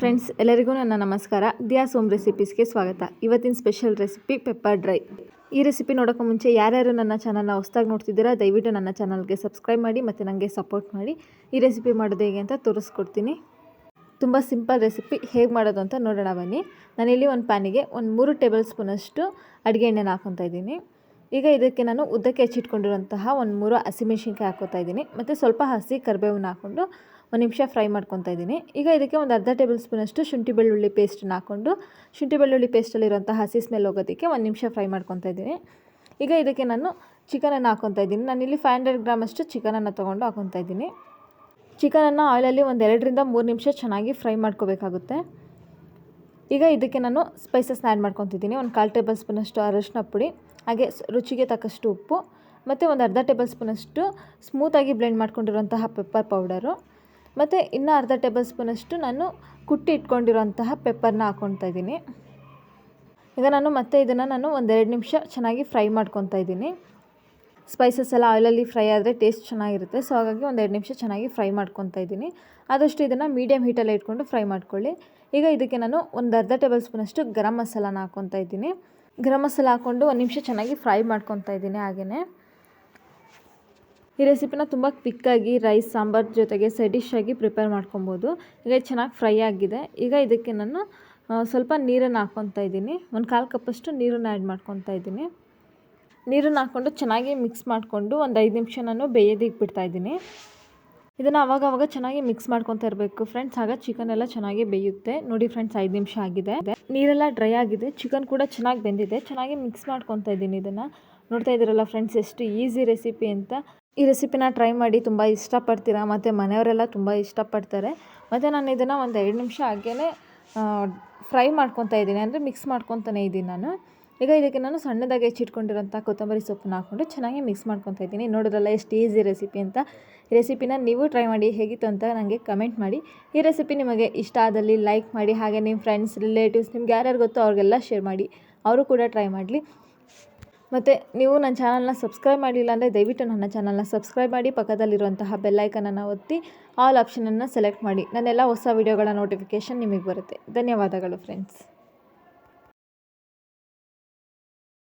Friends ಎಲ್ಲರಿಗೂ ನನ್ನ ನಮಸ್ಕಾರ. ದಿಯಾ ಸೋಮ್ ರೆಸಿಪೀಸ್ಗೆ ಸ್ವಾಗತ. ಇವತ್ತಿನ ಸ್ಪೆಷಲ್ ರೆಸಿಪಿ ಪೆಪ್ಪರ್ ಡ್ರೈ ಈ ರೆಸಿಪಿ ನೋಡೋಕ್ಕೂ ಮುಂಚೆ ಯಾರ್ಯಾರು ನನ್ನ ಚಾನಲ್ನ ಹೊಸ್ದಾಗಿ ನೋಡ್ತಿದ್ದೀರಾ, ದಯವಿಟ್ಟು ನನ್ನ ಚಾನಲ್ಗೆ ಸಬ್ಸ್ಕ್ರೈಬ್ ಮಾಡಿ ಮತ್ತು ನನಗೆ ಸಪೋರ್ಟ್ ಮಾಡಿ. ಈ ರೆಸಿಪಿ ಮಾಡೋದು ಹೇಗೆ ಅಂತ ತೋರಿಸ್ಕೊಡ್ತೀನಿ. ತುಂಬ ಸಿಂಪಲ್ ರೆಸಿಪಿ ಹೇಗೆ ಮಾಡೋದು ಅಂತ ನೋಡೋಣ ಬನ್ನಿ. ನಾನಿಲ್ಲಿ ಒಂದು ಪ್ಯಾನಿಗೆ ಒಂದು ಮೂರು ಟೇಬಲ್ ಸ್ಪೂನಷ್ಟು ಅಡುಗೆ ಎಣ್ಣೆನ ಹಾಕೊತಾ ಇದ್ದೀನಿ. ಈಗ ಇದಕ್ಕೆ ನಾನು ಉದ್ದಕ್ಕೆ ಹೆಚ್ಚಿಟ್ಕೊಂಡಿರುವಂತಹ ಒಂದು ಮೂರು ಹಸಿಮೆಣ್ಸಿನ್ಕಾಯಿ ಹಾಕೋತಾ ಇದ್ದೀನಿ. ಮತ್ತು ಸ್ವಲ್ಪ ಹಸಿ ಕರಿಬೇವನ್ನ ಹಾಕ್ಕೊಂಡು ಒಂದು ನಿಮಿಷ ಫ್ರೈ ಮಾಡ್ಕೊತಾ ಇದ್ದೀನಿ. ಈಗ ಇದಕ್ಕೆ ಒಂದು ಅರ್ಧ ಟೇಬಲ್ ಸ್ಪೂನಷ್ಟು ಶುಂಠಿ ಬೆಳ್ಳುಳ್ಳಿ ಪೇಸ್ಟನ್ನು ಹಾಕ್ಕೊಂಡು ಶುಂಠಿ ಬೆಳ್ಳುಳ್ಳಿ ಪೇಸ್ಟಲ್ಲಿರುವಂಥ ಹಸಿ ಸ್ಮೆಲ್ ಹೋಗೋದಕ್ಕೆ ಒಂದು ನಿಮಿಷ ಫ್ರೈ ಮಾಡ್ಕೊತಾ ಇದ್ದೀನಿ. ಈಗ ಇದಕ್ಕೆ ನಾನು ಚಿಕನನ್ನು ಹಾಕ್ಕೊತಾ ಇದ್ದೀನಿ. ನಾನಿಲ್ಲಿ ಫೈವ್ ಹಂಡ್ರೆಡ್ ಗ್ರಾಮಷ್ಟು ಚಿಕನನ್ನು ತೊಗೊಂಡು ಹಾಕ್ಕೊತಾ ಇದ್ದೀನಿ. ಚಿಕನನ್ನು ಆಯಿಲಲ್ಲಿ ಒಂದು ಎರಡರಿಂದ ಮೂರು ನಿಮಿಷ ಚೆನ್ನಾಗಿ ಫ್ರೈ ಮಾಡ್ಕೋಬೇಕಾಗುತ್ತೆ. ಈಗ ಇದಕ್ಕೆ ನಾನು ಸ್ಪೈಸಸ್ನ ಆ್ಯಡ್ ಮಾಡ್ಕೊತಿದ್ದೀನಿ. ಒಂದು ಕಾಲು ಟೇಬಲ್ ಸ್ಪೂನಷ್ಟು ಅರಶಿನ ಪುಡಿ ಹಾಗೆ ರುಚಿಗೆ ತಕ್ಕಷ್ಟು ಉಪ್ಪು ಮತ್ತು ಒಂದು ಅರ್ಧ ಟೇಬಲ್ ಸ್ಪೂನಷ್ಟು ಸ್ಮೂತಾಗಿ ಬ್ಲೆಂಡ್ ಮಾಡ್ಕೊಂಡಿರುವಂತಹ ಪೆಪ್ಪರ್ ಪೌಡರು. ಮತ್ತು ಇನ್ನೂ ಅರ್ಧ ಟೇಬಲ್ ಸ್ಪೂನಷ್ಟು ನಾನು ಕುಟ್ಟಿ ಇಟ್ಕೊಂಡಿರುವಂತಹ ಪೆಪ್ಪರ್ನ ಹಾಕ್ಕೊತಾ ಇದ್ದೀನಿ. ಈಗ ನಾನು ಮತ್ತೆ ಇದನ್ನು ನಾನು ಒಂದೆರಡು ನಿಮಿಷ ಚೆನ್ನಾಗಿ ಫ್ರೈ ಮಾಡ್ಕೊತಾ ಇದ್ದೀನಿ. ಸ್ಪೈಸಸ್ ಎಲ್ಲ ಆಯಿಲಲ್ಲಿ ಫ್ರೈ ಆದರೆ ಟೇಸ್ಟ್ ಚೆನ್ನಾಗಿರುತ್ತೆ. ಸೊ ಹಾಗಾಗಿ ಒಂದೆರಡು ನಿಮಿಷ ಚೆನ್ನಾಗಿ ಫ್ರೈ ಮಾಡ್ಕೊತಾ ಇದ್ದೀನಿ. ಆದಷ್ಟು ಇದನ್ನು ಮೀಡಿಯಮ್ ಹೀಟಲ್ಲಿ ಇಟ್ಕೊಂಡು ಫ್ರೈ ಮಾಡ್ಕೊಳ್ಳಿ. ಈಗ ಇದಕ್ಕೆ ನಾನು ಒಂದು ಅರ್ಧ ಟೇಬಲ್ ಸ್ಪೂನಷ್ಟು ಗರಂ ಮಸಾಲಾನ ಹಾಕ್ಕೊತಾ ಇದ್ದೀನಿ. ಗರಂ ಮಸಾಲ ಹಾಕ್ಕೊಂಡು ಒಂದು ನಿಮಿಷ ಚೆನ್ನಾಗಿ ಫ್ರೈ ಮಾಡ್ಕೊತಾ ಇದ್ದೀನಿ ಹಾಗೆಯೇ ಈ ರೆಸಿಪಿನ ತುಂಬ ಕ್ವಿಕ್ಕಾಗಿ ರೈಸ್ ಸಾಂಬಾರು ಜೊತೆಗೆ ಸೈಡ್ ಡಿಶ್ ಆಗಿ ಪ್ರಿಪೇರ್ ಮಾಡ್ಕೊಬೋದು. ಈಗ ಚೆನ್ನಾಗಿ ಫ್ರೈ ಆಗಿದೆ. ಈಗ ಇದಕ್ಕೆ ನಾನು ಸ್ವಲ್ಪ ನೀರನ್ನು ಹಾಕ್ಕೊತಾ ಇದ್ದೀನಿ. ಒಂದು ಕಾಲು ಕಪ್ಪಷ್ಟು ನೀರನ್ನು ಆ್ಯಡ್ ಮಾಡ್ಕೊತಾ ಇದ್ದೀನಿ. ನೀರನ್ನು ಹಾಕ್ಕೊಂಡು ಚೆನ್ನಾಗಿ ಮಿಕ್ಸ್ ಮಾಡಿಕೊಂಡು ಒಂದು ಐದು ನಿಮಿಷ ನಾನು ಬೇಯೋದಿಕ್ಕೆ ಬಿಡ್ತಾ ಇದ್ದೀನಿ. ಇದನ್ನು ಅವಾಗ ಅವಾಗ ಚೆನ್ನಾಗಿ ಮಿಕ್ಸ್ ಮಾಡ್ಕೊತಾ ಇರಬೇಕು. ಫ್ರೆಂಡ್ಸ್ ಆಗ ಚಿಕನ್ ಎಲ್ಲ ಚೆನ್ನಾಗಿ ಬೇಯುತ್ತೆ. ನೋಡಿ ಫ್ರೆಂಡ್ಸ್ ಐದು ನಿಮಿಷ ಆಗಿದೆ. ನೀರೆಲ್ಲ ಡ್ರೈ ಆಗಿದೆ. ಚಿಕನ್ ಕೂಡ ಚೆನ್ನಾಗಿ ಬೆಂದಿದೆ. ಚೆನ್ನಾಗಿ ಮಿಕ್ಸ್ ಮಾಡ್ಕೊತಾ ಇದ್ದೀನಿ ಇದನ್ನು. ನೋಡ್ತಾ ಇದ್ದೀರಲ್ಲ ಫ್ರೆಂಡ್ಸ್ ಎಷ್ಟು ಈಸಿ ರೆಸಿಪಿ ಅಂತ. ಈ ರೆಸಿಪಿನ ಟ್ರೈ ಮಾಡಿ ತುಂಬ ಇಷ್ಟಪಡ್ತೀರಾ? ಮತ್ತು ಮನೆಯವರೆಲ್ಲ ತುಂಬ ಇಷ್ಟಪಡ್ತಾರೆ. ಮತ್ತು ನಾನು ಇದನ್ನು ಒಂದು ಎರಡು ನಿಮಿಷ ಹಾಗೇ ಫ್ರೈ ಮಾಡ್ಕೊತಾ ಇದ್ದೀನಿ. ಅಂದರೆ ಮಿಕ್ಸ್ ಮಾಡ್ಕೊತಾನೆ ಇದ್ದೀನಿ ನಾನು. ಈಗ ಇದಕ್ಕೆ ನಾನು ಸಣ್ಣದಾಗಿ ಹೆಚ್ಚಿಟ್ಕೊಂಡಿರೋಂಥ ಕೊತ್ತಂಬರಿ ಸೊಪ್ಪನ್ನ ಹಾಕ್ಕೊಂಡು ಚೆನ್ನಾಗಿ ಮಿಕ್ಸ್ ಮಾಡ್ಕೊತಾ ಇದ್ದೀನಿ. ನೋಡಿದ್ರಲ್ಲ ಎಷ್ಟು ಈಸಿ ರೆಸಿಪಿ ಅಂತ. ರೆಸಿಪಿನ ನೀವು ಟ್ರೈ ಮಾಡಿ ಹೇಗಿತ್ತು ಅಂತ ನನಗೆ ಕಮೆಂಟ್ ಮಾಡಿ. ಈ ರೆಸಿಪಿ ನಿಮಗೆ ಇಷ್ಟ ಆದಲ್ಲಿ ಲೈಕ್ ಮಾಡಿ, ಹಾಗೆ ನಿಮ್ಮ ಫ್ರೆಂಡ್ಸ್ ರಿಲೇಟಿವ್ಸ್ ನಿಮ್ಗೆ ಯಾರ್ಯಾರು ಗೊತ್ತೋ ಅವ್ರಿಗೆಲ್ಲ ಶೇರ್ ಮಾಡಿ. ಅವರು ಕೂಡ ಟ್ರೈ ಮಾಡಲಿ. ಮತ್ತು ನೀವು ನನ್ನ ಚಾನಲ್ನ ಸಬ್ಸ್ಕ್ರೈಬ್ ಮಾಡಿಲ್ಲ ಅಂದರೆ ದಯವಿಟ್ಟು ನನ್ನ ಚಾನಲ್ನ ಸಬ್ಸ್ಕ್ರೈಬ್ ಮಾಡಿ, ಪಕ್ಕದಲ್ಲಿರುವಂತಹ ಬೆಲ್ಲೈಕನನ್ನು ಒತ್ತಿ ಆಲ್ ಆಪ್ಷನನ್ನು ಸೆಲೆಕ್ಟ್ ಮಾಡಿ. ನನ್ನೆಲ್ಲ ಹೊಸ ವೀಡಿಯೋಗಳ ನೋಟಿಫಿಕೇಷನ್ ನಿಮಗೆ ಬರುತ್ತೆ. ಧನ್ಯವಾದಗಳು ಫ್ರೆಂಡ್ಸ್